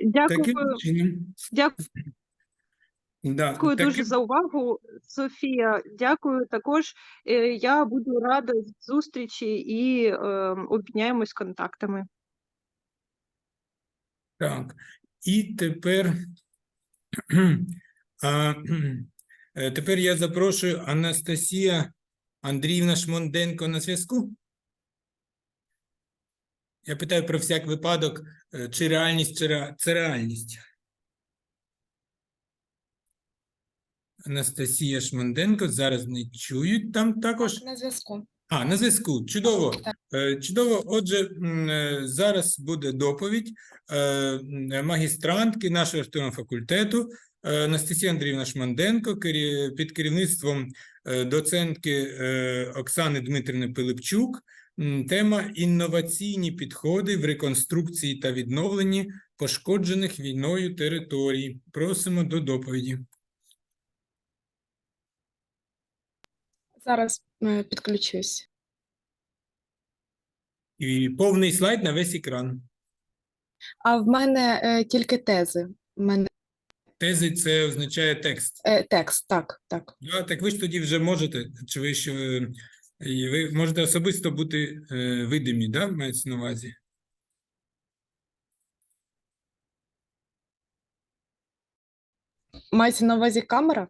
Дякую, Таким чином. дякую Да, дуже за увагу, Софія. Дякую також. Е, Я буду рада зустрічі і е, обміняємось контактами. Так, і тепер, а, е, тепер я запрошую Анастасія Андріївна Шмонденко на зв'язку. Я питаю про всяк випадок, е, чи реальність, чи ре- це реальність. Анастасія Шмонденко зараз не чують там також. На зв'язку. А, на зв'язку. Чудово. Так. Е, Чудово. Отже, е, зараз буде доповідь магістрантки нашого архітектурного факультету Анастасія Андріївна Шманденко під керівництвом доцентки Оксани Дмитрівни Пилипчук. Тема інноваційні підходи в реконструкції та відновленні пошкоджених війною територій. Просимо до доповіді. Зараз е, підключусь. І повний слайд на весь екран. А в мене е, тільки тези. У мене Тези це означає текст. е, текст, так, так. Да, так ви ж тоді вже можете, чи ви ще і ви можете особисто бути е, видимі, да, мається на увазі? Мається на увазі камера?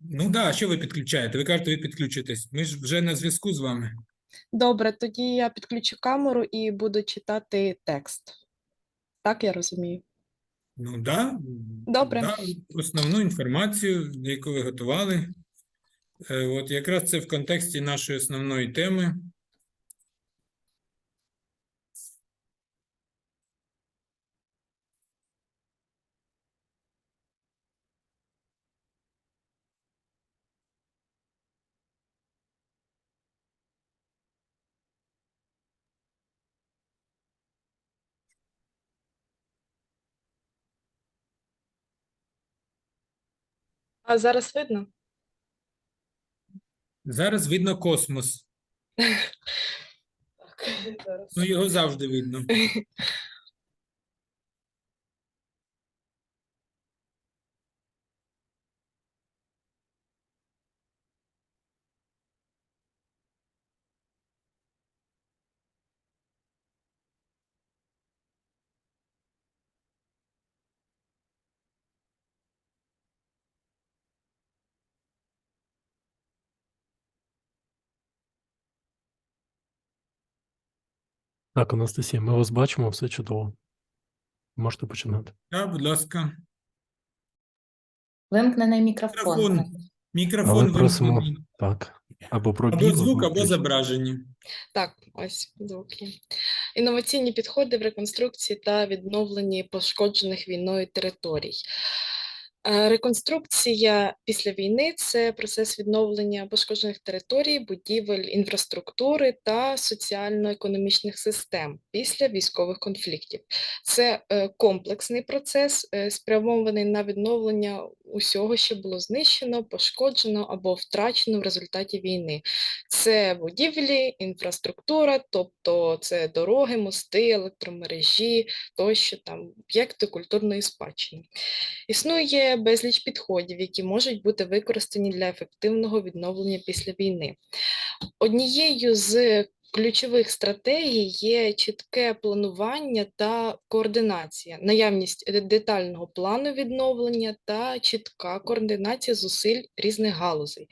Ну так, да, що ви підключаєте? Ви кажете, ви підключитесь. Ми ж вже на зв'язку з вами. Добре, тоді я підключу камеру і буду читати текст. Так я розумію. Ну да, Добре. Да, основну інформацію, яку ви готували. Е, От якраз це в контексті нашої основної теми. А зараз видно? Зараз видно космос. Ну, його завжди видно. Так, Анастасія, ми вас бачимо, все чудово. Можете починати. Так, будь ласка. Вимкнений мікрофон. Мікрофон. Мікрофон Але просимо так. Або про Або біло, звук, або зображення. Так, ось звук є. Інноваційні підходи в реконструкції та відновленні пошкоджених війною територій. Е, Реконструкція після війни це процес відновлення пошкоджених територій, будівель, інфраструктури та соціально-економічних систем після військових конфліктів. Це е, комплексний процес, е, спрямований на відновлення усього, що було знищено, пошкоджено або втрачено в результаті війни. Це будівлі, інфраструктура, тобто це дороги, мости, електромережі, тощо там об'єкти культурної спадщини. Існує безліч підходів, які можуть бути використані для ефективного відновлення після війни. Однією з ключових стратегій є чітке планування та координація, наявність детального плану відновлення та чітка координація зусиль різних галузей,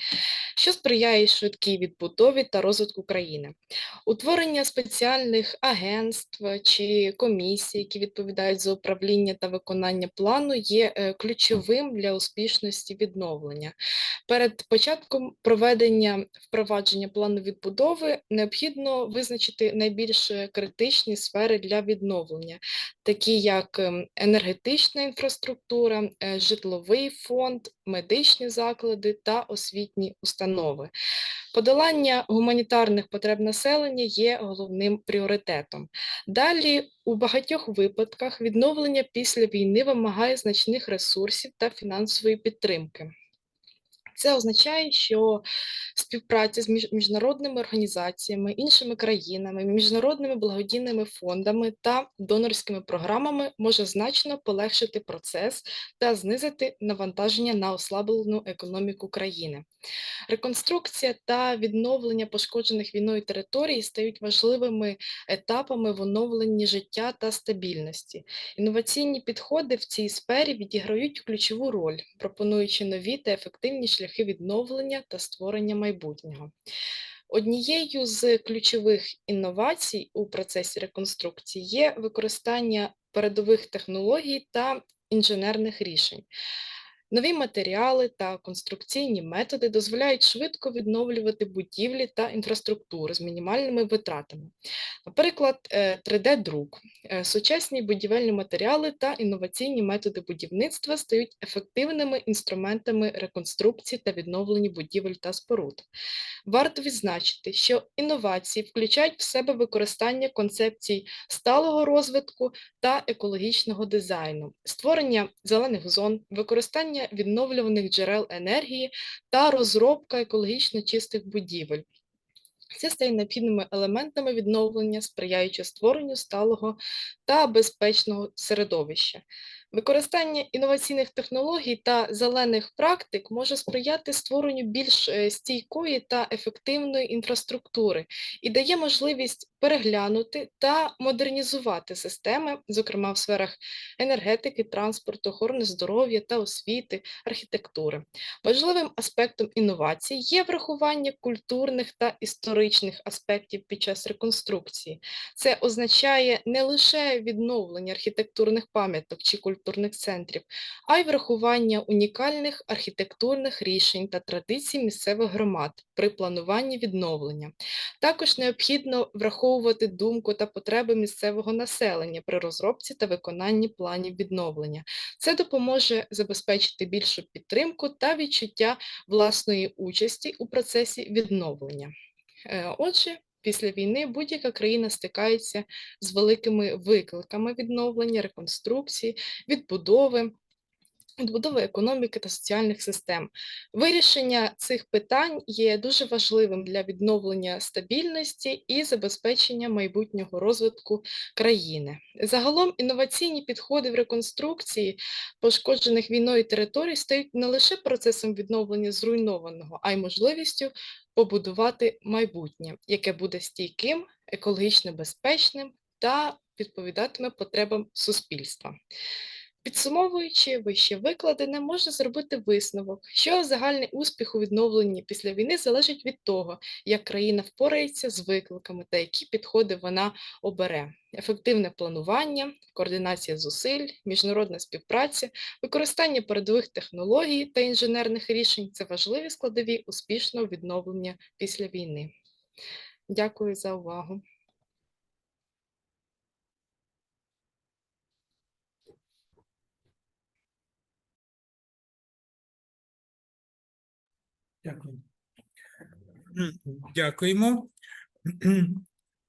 що сприяє швидкій відбудові та розвитку країни. Утворення спеціальних агентств чи комісій, які відповідають за управління та виконання плану, є е, ключовим для успішності відновлення. Перед початком проведення впровадження плану відбудови необхідно визначити найбільш е, критичні сфери для відновлення, такі як ем, енергетична інфраструктура, е, житловий фонд, медичні заклади та освітні установи. Подолання гуманітарних потреб населення є головним пріоритетом. Далі, у багатьох випадках відновлення після війни вимагає значних ресурсів та фінансової підтримки. Це означає, що співпраця з між- міжнародними організаціями, іншими країнами, міжнародними благодійними фондами та донорськими програмами може значно полегшити процес та знизити навантаження на ослаблену економіку країни. Реконструкція та відновлення пошкоджених війною територій стають важливими етапами в оновленні життя та стабільності. Інноваційні підходи в цій сфері відіграють ключову роль, пропонуючи нові та ефективні шляхи відновлення та створення майбутнього. Однією з ключових інновацій у процесі реконструкції є використання передових технологій та інженерних рішень. Нові матеріали та конструкційні методи дозволяють швидко відновлювати будівлі та інфраструктуру з мінімальними витратами. Наприклад, 3D-друк. Е, Сучасні будівельні матеріали та інноваційні методи будівництва стають ефективними інструментами реконструкції та відновлення будівель та споруд. Варто відзначити, що інновації включають в себе використання концепцій сталого розвитку та екологічного дизайну, створення зелених зон, використання відновлюваних джерел енергії та розробка екологічно чистих будівель. Це стає необхідними елементами відновлення, сприяючи створенню сталого та безпечного середовища. Використання інноваційних технологій та зелених практик може сприяти створенню більш е, стійкої та ефективної інфраструктури і дає можливість переглянути та модернізувати системи, зокрема в сферах енергетики, транспорту, охорони здоров'я та освіти, архітектури. Важливим аспектом інновацій є врахування культурних та історичних аспектів під час реконструкції. Це означає не лише відновлення архітектурних пам'яток чи культурних центрів, а й врахування унікальних архітектурних рішень та традицій місцевих громад при плануванні відновлення. Також необхідно враховувати думку та потреби місцевого населення при розробці та виконанні планів відновлення. Це допоможе забезпечити більшу підтримку та відчуття власної участі у процесі відновлення. Е, Отже, після війни будь-яка країна стикається з великими викликами відновлення, реконструкції, відбудови. Відбудови економіки та соціальних систем. Вирішення цих питань є дуже важливим для відновлення стабільності і забезпечення майбутнього розвитку країни. Загалом інноваційні підходи в реконструкції пошкоджених війною територій стають не лише процесом відновлення зруйнованого, а й можливістю побудувати майбутнє, яке буде стійким, екологічно безпечним та відповідатиме потребам суспільства. Підсумовуючи вище викладене, можна зробити висновок, що загальний успіх у відновленні після війни залежить від того, як країна впорається з викликами та які підходи вона обере. Ефективне планування, координація зусиль, міжнародна співпраця, використання передових технологій та інженерних рішень це важливі складові успішного відновлення після війни. Дякую за увагу. Дякую. Дякуємо.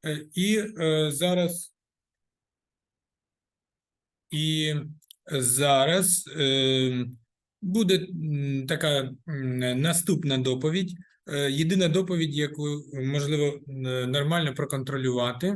Е, І е, зараз і зараз е, буде така наступна доповідь. Єдина доповідь, яку можливо нормально проконтролювати.